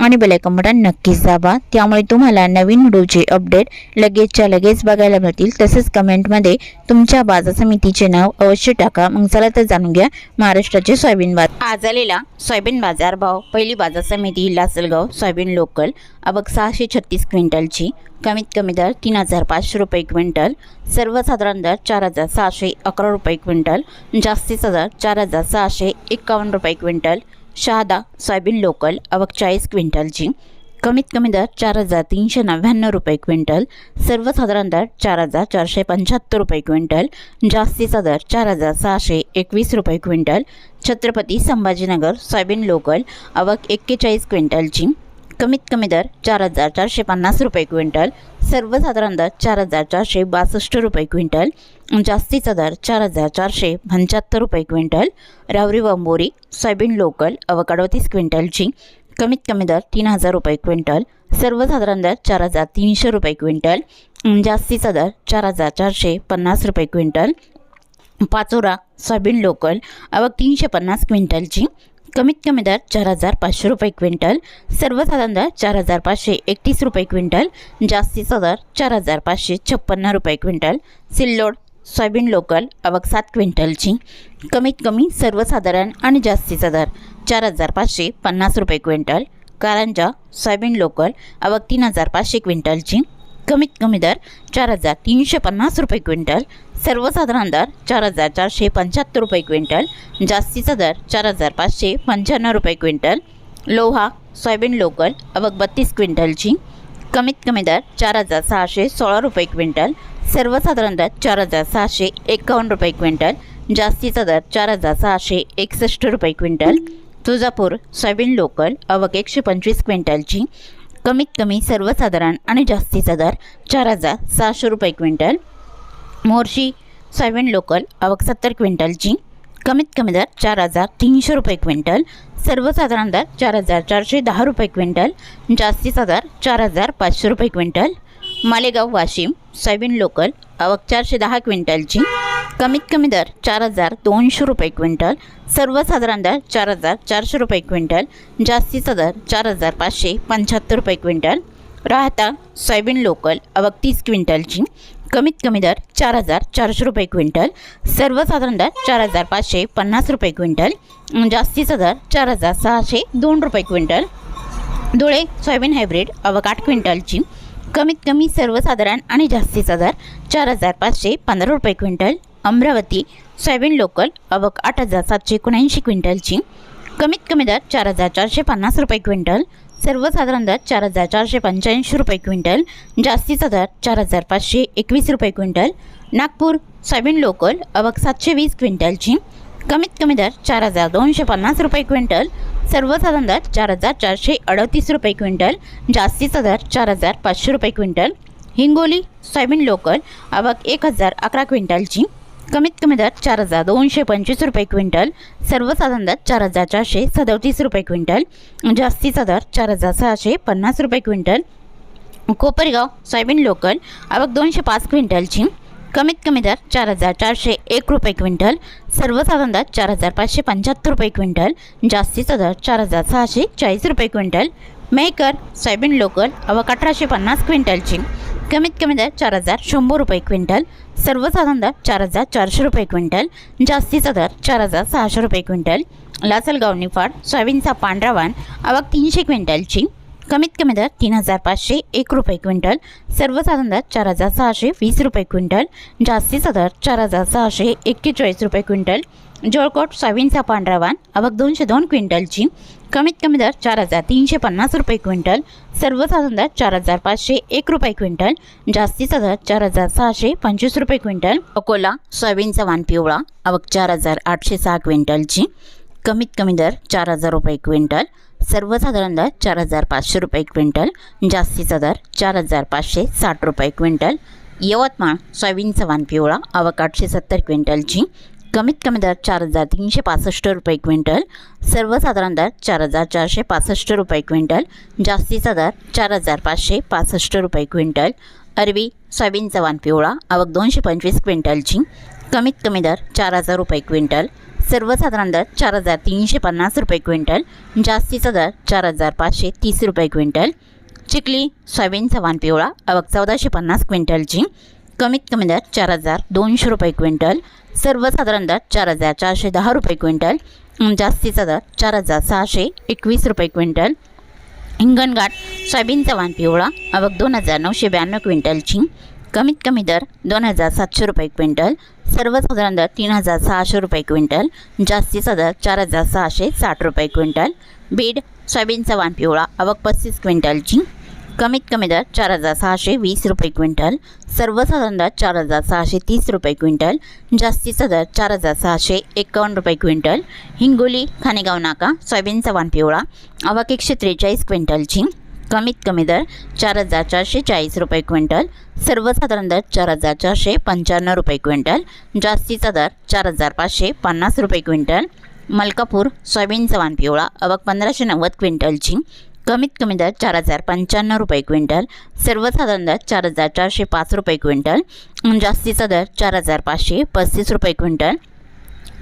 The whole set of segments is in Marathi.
आणि बेलायकन बटन नक्कीच दाबा. त्यामुळे तुम्हाला नवीन व्हिडिओचे अपडेट लगेचच्या लगेच बघायला मिळतील. तसेच कमेंटमध्ये तुमच्या बाजार समितीचे नाव अवश्य टाका. मग चला तर जाणून घ्या महाराष्ट्राचे सोयाबीन बाजार. आज आलेला सोयाबीन बाजार भाव. पहिली बाजार समिती लासलगाव सोयाबीन लोकल. अबक सहाशे छत्तीस क्विंटलची. कमीत कमी दर तीन हजार पाचशे रुपये क्विंटल. सर्वसाधारण दर चार हजार सहाशे अकरा रुपये क्विंटल. जास्तीचा दर चार हजार सहाशे एकावन्न रुपये क्विंटल. शहादा सोयाबीन लोकल अवक चाळीस क्विंटलची कमीत कमी दर चार हजार तीनशे नव्याण्णव रुपये क्विंटल. सर्वसाधारण दर चार हजार चारशे पंच्याहत्तर रुपये क्विंटल. जास्तीचा दर चार हजार सहाशे एकवीस रुपये quintal. Chhatrapati Sambhajinagar soybean local अवक एक्केचाळीस क्विंटलची कमीत कमी दर चार हजार चारशे पन्नास रुपये क्विंटल. सर्वसाधारण दर चार हजार चारशे बासष्ट रुपये क्विंटल. जास्तीचा दर चार हजार चारशे पंच्याहत्तर रुपये क्विंटल. रावरी वंबोरी सोयाबीन लोकल अवक तीस क्विंटलची कमीत कमी दर तीन हजार रुपये क्विंटल. सर्वसाधारण दर चार हजार तीनशे रुपये क्विंटल. जास्तीचा दर चार हजार चारशे पन्नास रुपये क्विंटल. पाचोरा सोयाबीन लोकल अवक तीनशे पन्नास क्विंटलची कमीत कमी दर चार हजार पाचशे रुपये क्विंटल सर्वसाधारण दर चार हजार पाचशे एकतीस रुपये क्विंटल जास्तीचा दर चार हजार पाचशे छप्पन्न रुपये क्विंटल सिल्लोड सोयाबीन लोकल अवक सात क्विंटलची. कमीत कमी सर्वसाधारण आणि जास्तीचा दर चार हजार पाचशे पन्नास रुपये क्विंटल कारंजा सोयाबीन लोकल अवक तीन हजार पाचशे क्विंटलची. कमीत कमी दर चार हजार तीनशे पन्नास रुपये क्विंटल. सर्वसाधारण दर चार हजार चारशे पंच्याहत्तर रुपये क्विंटल. जास्तीचा दर चार हजार पाचशे पंच्याण्णव रुपये क्विंटल. लोहा सोयाबीन लोकल अवघ बत्तीस क्विंटलची. कमीत कमी दर चार हजार सहाशे सोळा रुपये क्विंटल. सर्वसाधारण दर चार हजार सहाशे एकावन्न रुपये क्विंटल. जास्तीचा दर चार हजार सहाशे एकसष्ट रुपये क्विंटल. तुळजापूर सोयाबीन लोकल अवक एकशे पंचवीस क्विंटलची. कमीत कमी सर्वसाधारण आणि जास्तीचा दर चार हजार सहाशे रुपये क्विंटल. मोर्शी सोयाबीन लोकल आवक सत्तर क्विंटलची. कमीत कमी दर चार हजार तीनशे रुपये क्विंटल. सर्वसाधारण दर चार हजार चारशे दहा रुपये क्विंटल. जास्तीचा दर चार हजार पाचशे रुपये quintal. Malegaon Washim soybean local आवक चारशे दहा क्विंटलची. कमीत कमी दर चार हजार दोनशे रुपये क्विंटल सर्वसाधारण दर चार हजार चारशे रुपये क्विंटल जास्तीचा दर चार हजार पाचशे पंच्याहत्तर रुपये क्विंटल. राहता सोयाबीन लोकल अवक तीस क्विंटलची कमीत कमी दर चार हजार चारशे रुपये क्विंटल सर्वसाधारण दर चार हजार पाचशे पन्नास रुपये क्विंटल जास्तीचा दर चार हजार सहाशे दोन रुपये क्विंटल. धुळे सोयाबीन हायब्रिड अवक आठ क्विंटलची कमीत कमी सर्वसाधारण आणि जास्तीचा दर चार हजार पाचशे पंधरा रुपये क्विंटल. अमरावती सोयाबीन लोकल अवक आठ हजार सातशे एकोणऐंशी क्विंटलची. कमीत कमी दर चार हजार चारशे पन्नास रुपये क्विंटल. सर्वसाधारण दर चार हजार चारशे पंच्याऐंशी रुपये क्विंटल. जास्तीचा दर चार हजार पाचशे एकवीस रुपये क्विंटल. नागपूर सोयाबीन लोकल अवक सातशे वीस क्विंटलची. कमीत कमी दर चार हजार दोनशे पन्नास रुपये क्विंटल. सर्वसाधारण दर चार हजार चारशे अडतीस रुपये क्विंटल. जास्तीचा दर चार हजार पाचशे रुपये क्विंटल. हिंगोली सोयाबीन लोकल अवक एक हजार अकरा क्विंटलची. कमीत कमी दर चार हजार दोनशे पंचवीस रुपये क्विंटल सर्वसाधारण दर चार हजार चारशे सदतीस रुपये क्विंटल जास्तीचा दर चार हजार सहाशे पन्नास रुपये क्विंटल. कोपरगाव सोयाबीन लोकल आवक दोनशे पाच क्विंटलची कमीत कमी दर चार हजार चारशे एक रुपये क्विंटल सर्वसाधारण दर चार हजार पाचशे पंच्याहत्तर रुपये क्विंटल जास्तीचा दर चार हजार सहाशे चाळीस रुपये क्विंटल. मेहकर सोयाबीन लोकल अवक अठराशे पन्नास क्विंटलची कमीत कमी दर चार हजार शंभर रुपये क्विंटल सर्वसाधारण दर चार हजार चारशे रुपये क्विंटल जास्तीचा दर चार हजार सहाशे रुपये क्विंटल लासलगाव निफाड सोयाबीनचा पांढरा वाण आवक तीनशे क्विंटलची कमीत कमी दर तीन हजार पाचशे एक रुपये क्विंटल सर्वसाधारण दर चार हजार सहाशे वीस रुपये क्विंटल जास्तीचा दर चार हजार सहाशे एक्केचाळीस रुपये क्विंटल जोळकोट सोयाबीनचा पांढरा वाण आवक दोनशे दोन क्विंटलची. कमीत कमी दर चार हजार तीनशे पन्नास रुपये क्विंटल. सर्वसाधारण दर चार हजार पाचशे एक रुपये क्विंटल. जास्तीचा दर चार हजार सहाशे पंचवीस रुपये क्विंटल. अकोला सोयाबीनचा वाण पिवळा आवक चार हजार आठशे सहा क्विंटलची. कमीत कमी दर चार हजार रुपये क्विंटल. सर्वसाधारण दर चार हजार पाचशे रुपये क्विंटल. जास्तीचा दर चार हजार पाचशे साठ रुपये क्विंटल. यवतमाळ सोयाबीनचा वाण पिवळा अवक आठशे सत्तर क्विंटलची. कमीत कमी दर चार हजार तीनशे पासष्ट रुपये क्विंटल सर्वसाधारण दर चार हजार चारशे पासष्ट रुपये क्विंटल जास्तीचा दर चार हजार पाचशे पासष्ट रुपये क्विंटल अरबी सोयाबीनचा वाण पिवळा आवक दोनशे पंचवीस क्विंटलची कमीत कमी दर चार हजार रुपये क्विंटल सर्वसाधारण दर चार हजार तीनशे पन्नास रुपये क्विंटल जास्तीचा दर चार हजार पाचशे तीस रुपये क्विंटल चिखली सोयाबीनचा वाण पिवळा आवक चौदाशे पन्नास क्विंटलची कमीत कमी दर चार हजार दोनशे रुपये क्विंटल सर्वसाधारण दर चार हजार चारशे दहा रुपये क्विंटल जास्तीचा दर चार हजार सहाशे एकवीस रुपये क्विंटल. हिंगणघाट सोयाबीनचा वाण पिवळा आवक दोन हजार नऊशे ब्याण्णव क्विंटलची कमीत कमी दर दोन हजार सातशे रुपये क्विंटल. सर्वसाधारण दर तीन हजार सहाशे रुपये क्विंटल. जास्तीचा दर चार हजार सहाशे साठ रुपये क्विंटल. बीड सोयाबीनचा वाण पिवळा आवक पस्तीस क्विंटलची कमीत कमी दर चार हजार सहाशे वीस रुपये क्विंटल सर्वसाधारण दर चार हजार सहाशे तीस रुपये क्विंटल जास्तीचा दर चार हजार सहाशे एकावन्न रुपये क्विंटल हिंगोली खानेगाव नाका सोयाबीनचा वाण पिवळा अवाक एकशे त्रेचाळीस क्विंटलची कमीत कमी दर चार हजार चारशे चाळीस रुपये क्विंटल सर्वसाधारण दर चार हजार चारशे पंच्याण्णव रुपये क्विंटल जास्तीचा दर चार हजार पाचशे पन्नास रुपये क्विंटल मलकापूर सोयाबीनचा वाण पिवळा अवक पंधराशे नव्वद क्विंटलची कमीत कमी दर चार हजार पंच्याण्णव रुपये क्विंटल सर्वसाधारण दर चार हजार चारशे पाच रुपये क्विंटल जास्तीचा दर चार हजार पाचशे पस्तीस रुपये क्विंटल.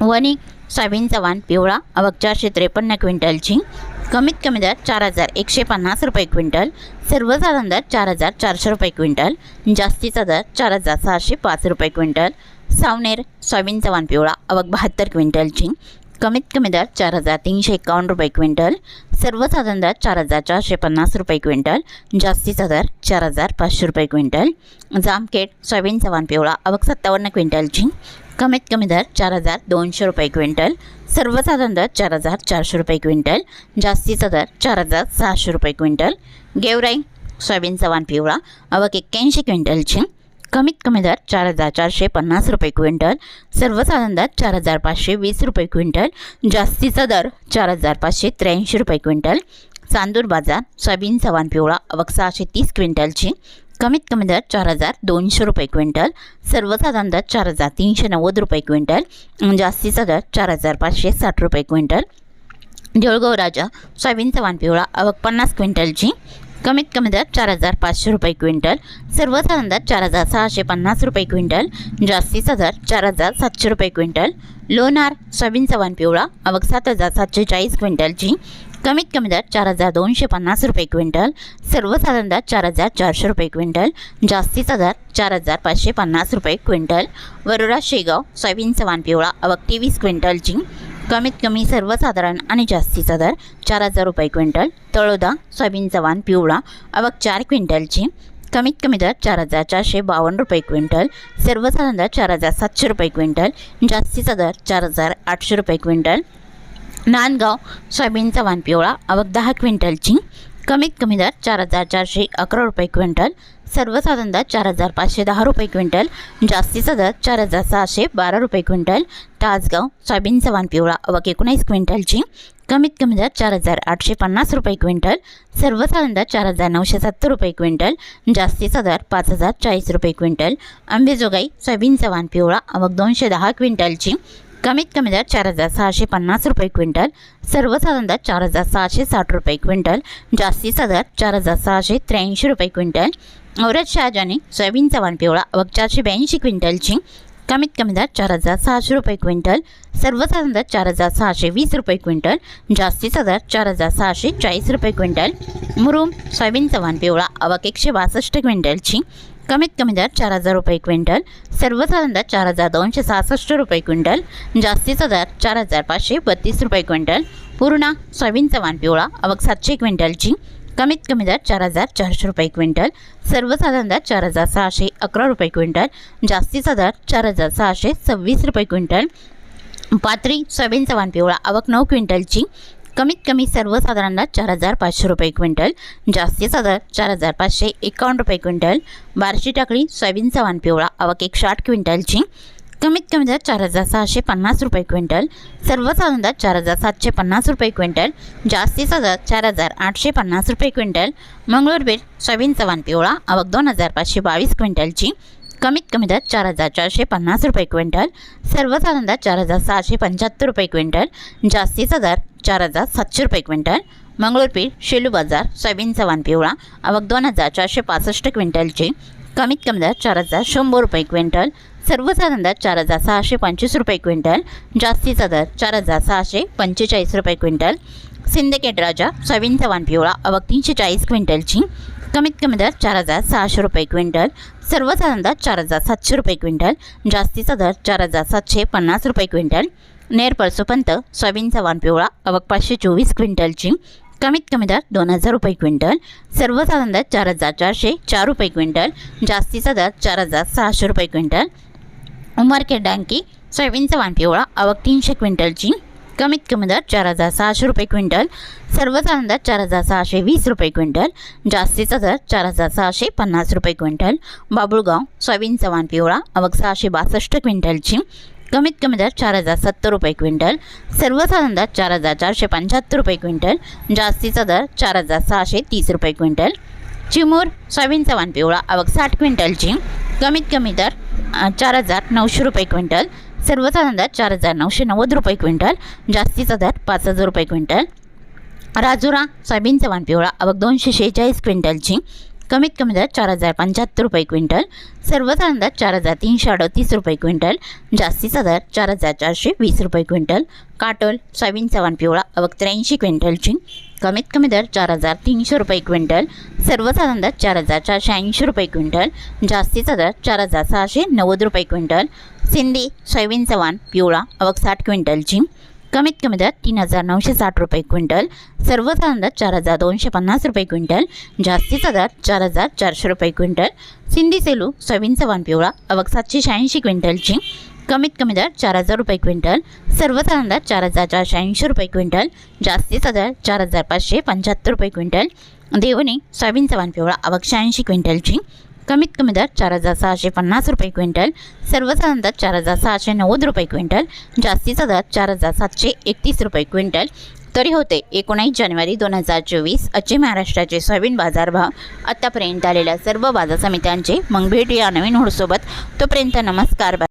वणी सोयाबीनचा वाण पिवळा अवक चारशे त्रेपन्न क्विंटलची. कमीत कमी दर चार हजार एकशे पन्नास रुपये क्विंटल सर्वसाधारण दर चार हजार चारशे रुपये क्विंटल जास्तीचा दर चार हजार सहाशे पाच रुपये क्विंटल. सावनेर सोयाबीनचा वाण पिवळा आवक बहात्तर क्विंटलची. कमीत कमी दर चार हजार तीनशे एकावन्न रुपये क्विंटल सर्वसाधारण दर चार हजार चारशे पन्नास रुपये क्विंटल जास्तीचा दर चार हजार पाचशे रुपये क्विंटल. जामखेड सोयाबीन वाण पिवळा आवक सत्तावन्न क्विंटलची कमीत कमी दर चार हजार दोनशे रुपये क्विंटल. सर्वसाधारण दर चार हजार चारशे रुपये क्विंटल जास्तीचा दर चार हजार सहाशे रुपये क्विंटल. गेवराई सोयाबीन वाण पिवळा अवक एक्क्याऐंशी क्विंटलची कमीत कमी दर चार हजार चारशे पन्नास रुपये क्विंटल सर्वसाधारण दर चार हजार पाचशे वीस रुपये क्विंटल जास्तीचा दर चार हजार पाचशे त्र्याऐंशी रुपये क्विंटल चांदूर बाजार सोयाबीन सवान पिवळा अवक सहाशे तीस क्विंटलची कमीत कमी दर चार हजार दोनशे रुपये क्विंटल सर्वसाधारण दर चार हजार तीनशे नव्वद रुपये क्विंटल जास्तीचा दर चार हजार पाचशे साठ रुपये क्विंटल. जळगाव राजा सोयाबीन सवान पिवळा अवक पन्नास क्विंटलची कमीत कमी दर चार हजार पाचशे रुपये क्विंटल. सर्वसाधारण दर चार हजार सहाशे पन्नास रुपये क्विंटल. जास्तीचा दर चार हजार सातशे रुपये क्विंटल. लोणार सोयाबीन वाण पिवळा आवक सात हजार सातशे चाळीस क्विंटलची. कमीत कमी दर चार हजार दोनशे पन्नास रुपये क्विंटल. सर्वसाधारण दर चार हजार चारशे रुपये क्विंटल. जास्तीचा दर चार हजार पाचशे पन्नास रुपये क्विंटल. वरोरा शेगाव सोयाबीन सवान पिवळा आवक तेवीस क्विंटलची. कमीत कमी सर्वसाधारण आणि जास्तीचा दर चार हजार रुपये क्विंटल तळोदा सोयाबीनचा वाण पिवळा अवक चार क्विंटलची. कमीत कमी दर चार हजार चारशे बावन्न रुपये क्विंटल सर्वसाधारण दर चार हजार सातशे रुपये क्विंटल जास्तीचा दर चार हजार आठशे रुपये क्विंटल. नांदगाव सोयाबीनचा वाण पिवळा अवक दहा क्विंटलची. कमीत कमी दर चार हजार चारशे अकरा रुपये क्विंटल सर्वसाधारण दर चार हजार पाचशे दहा रुपये क्विंटल जास्तीचा दर चार हजार सहाशे बारा रुपये क्विंटल तासगाव सोयाबीन सवान पिवळा आवक एकोणीस क्विंटलची कमीत कमी दर चार हजार आठशे पन्नास रुपये क्विंटल सर्वसाधारण दर चार हजार नऊशे सत्तर रुपये क्विंटल जास्तीचा दर पाच हजार चाळीस रुपये क्विंटल आंबेजोगाई सोयाबीन सवान पिवळा अवक दोनशे दहा क्विंटलची कमीत कमी दर चार हजार सहाशे पन्नास रुपये क्विंटल सर्वसाधारण दर चार हजार सहाशे साठ रुपये क्विंटल जास्तीचा दर चार हजार सहाशे त्र्याऐंशी रुपये क्विंटल औरत शहाजाने सोयाबीनचा वाण पिवळा आवक चारशे ब्याऐंशी क्विंटलची कमीत कमी दर चार हजार सहाशे रुपये क्विंटल सर्वसाधारण दर चार हजार सहाशे वीस रुपये क्विंटल जास्तीचा दर चार हजार सहाशे चाळीस रुपये क्विंटल मुरुम सोयाबीनचा वाण पिवळा आवक एकशे बासष्ट क्विंटलची कमीत कमी दर चार हजार रुपये क्विंटल सर्वसाधारण दर चार हजार दोनशे सहासष्ट रुपये क्विंटल जास्तीचा दर चार हजार पाचशे बत्तीस रुपये क्विंटल पूर्णा सोयाबीनचा वाण पिवळा आवक सातशे क्विंटलची कमीत कमी दर चार हजार चारशे रुपये क्विंटल सर्वसाधारण दर चार हजार सहाशे अकरा रुपये क्विंटल जास्तीचा दर चार हजार सहाशे सव्वीस रुपये क्विंटल पात्री सोयाबीनचा वाण पिवळा आवक नऊ क्विंटलची कमीत कमी सर्वसाधारणतः चार हजार पाचशे रुपये क्विंटल जास्तीचा दर चार हजार पाचशे एकावन्न रुपये क्विंटल बारशी टाकळी सोयाबीनचा वाण पिवळा आवक एकशे आठ क्विंटलची कमीत कमी दर चार हजार सहाशे पन्नास रुपये क्विंटल सर्वसाधारण दर चार हजार सातशे पन्नास रुपये क्विंटल जास्तीचा दर चार हजार आठशे पन्नास रुपये क्विंटल मंगळूर बेट सोयाबीन चव्हाण पिवळा आवक दोन हजार पाचशे बावीस क्विंटलची कमीत कमी दर चार हजार चारशे पन्नास रुपये क्विंटल सर्वसाधारण दर चार हजार सहाशे पंच्याहत्तर रुपये क्विंटल जास्तीचा दर चार हजार सातशे रुपये क्विंटल. मंगळूर पीठ शेलू बाजार सोयाबीन चव्हाण पिवळा. आवक दोन हजार चारशे पासष्ट क्विंटलची. कमीत कमी दर चार हजार शंभर रुपये क्विंटल. सर्वसाधारण दर चार हजार सहाशे पंचवीस रुपये क्विंटल. जास्तीचा दर चार हजार सहाशे पंचेचाळीस रुपये क्विंटल. सिंदखेड राजा सोयाबीन चव्हाण पिवळा. आवक तीनशे चाळीस क्विंटलची. कमीत कमी दर चार हजार सहाशे रुपये क्विंटल सर्वसाधारण दर चार हजार सातशे रुपये क्विंटल जास्तीचा दर चार हजार सातशे पन्नास रुपये क्विंटल. नेर सुपंत सोयाबीनचा चव्हाण पिवळा पाचशे चोवीस क्विंटलची कमीत कमी दर दोन हजार रुपये क्विंटल. सर्वसाधारण दर चार हजार चारशे चार रुपये क्विंटल जास्तीचा दर चार हजार सहाशे रुपये क्विंटल. उमरखेड डांकी सोयाबीनचा वानपिवळा पिवळा तीनशे क्विंटलची कमीत कमी दर चार हजार सहाशे रुपये क्विंटल सर्वसाधारण दर चार हजार सहाशे वीस रुपये क्विंटल जास्तीचा दर चार हजार सहाशे पन्नास रुपये क्विंटल. बाबुळगाव सोयाबीन चव्हाण पिवळा आवक सहाशे बासष्ट क्विंटलची. कमीत कमी दर चार हजार सत्तर रुपये क्विंटल सर्वसाधारण दर चार हजार चारशे पंच्याहत्तर रुपये क्विंटल जास्तीचा दर चार हजार सहाशे तीस रुपये क्विंटल. चिमूर सोयाबीन चव्हाण पिवळा आवक साठ क्विंटलची. कमीत कमी दर चार हजार नऊशे रुपये क्विंटल सर्वसाधारण दर चार हजार नऊशे नव्वद रुपये क्विंटल जास्तीचा दर पाच हजार रुपये क्विंटल. राजुरा सोयाबीन वाण पिवळा अवघ दोनशे शेहेचाळीस क्विंटलची. कमीत कमी दर चार हजार पंच्याहत्तर रुपये क्विंटल. सर्वसाधारण दर चार हजार तीनशे अडतीस रुपये क्विंटल. जास्तीचा दर चार हजार चारशे वीस रुपये क्विंटल. काटोल सोयाबीन वाण पिवळा अवघ त्र्याऐंशी क्विंटलची. कमीत कमी दर चार हजार तीनशे रुपये क्विंटल सर्वसाधारण दर चार हजार चारशे ऐंशी रुपये क्विंटल जास्तीचा दर चार हजार सहाशे नव्वद रुपये क्विंटल सिंधी सोयाबीन चव्हाण पिवळा आवक साठ क्विंटलची कमीत कमी दर तीन हजार नऊशे साठ रुपये क्विंटल सर्वसाधारण दर चार हजार दोनशे पन्नास रुपये क्विंटल जास्तीचा दर चार हजार चारशे रुपये क्विंटल सिंधी सेलू सोयाबीन चव्हाण पिवळा आवक सातशे शहाऐंशी क्विंटलची कमीत कमी दर चार हजार रुपये क्विंटल सर्वसाधारण दर चार हजार चारशे ऐंशी रुपये क्विंटल जास्तीचा दर चार हजार पाचशे पंच्याहत्तर रुपये क्विंटल. देवणी सोयाबीन चव्हाण पिवळा आवक शहाऐंशी क्विंटलची. कमीत कमी दर चार हजार सहाशे पन्नास रुपये क्विंटल सर्वसाधारण दर चार हजार सहाशे नव्वद रुपये क्विंटल जास्तीचा दर चार हजार सातशे एकतीस रुपये क्विंटल. तरी होते एकोणीस जानेवारी दोन हजार चोवीस आजचे महाराष्ट्राचे सोयाबीन बाजारभाव. आत्तापर्यंत आलेल्या सर्व बाजार समित्यांचे मग भेट या नवीन होडसोबत. तोपर्यंत नमस्कार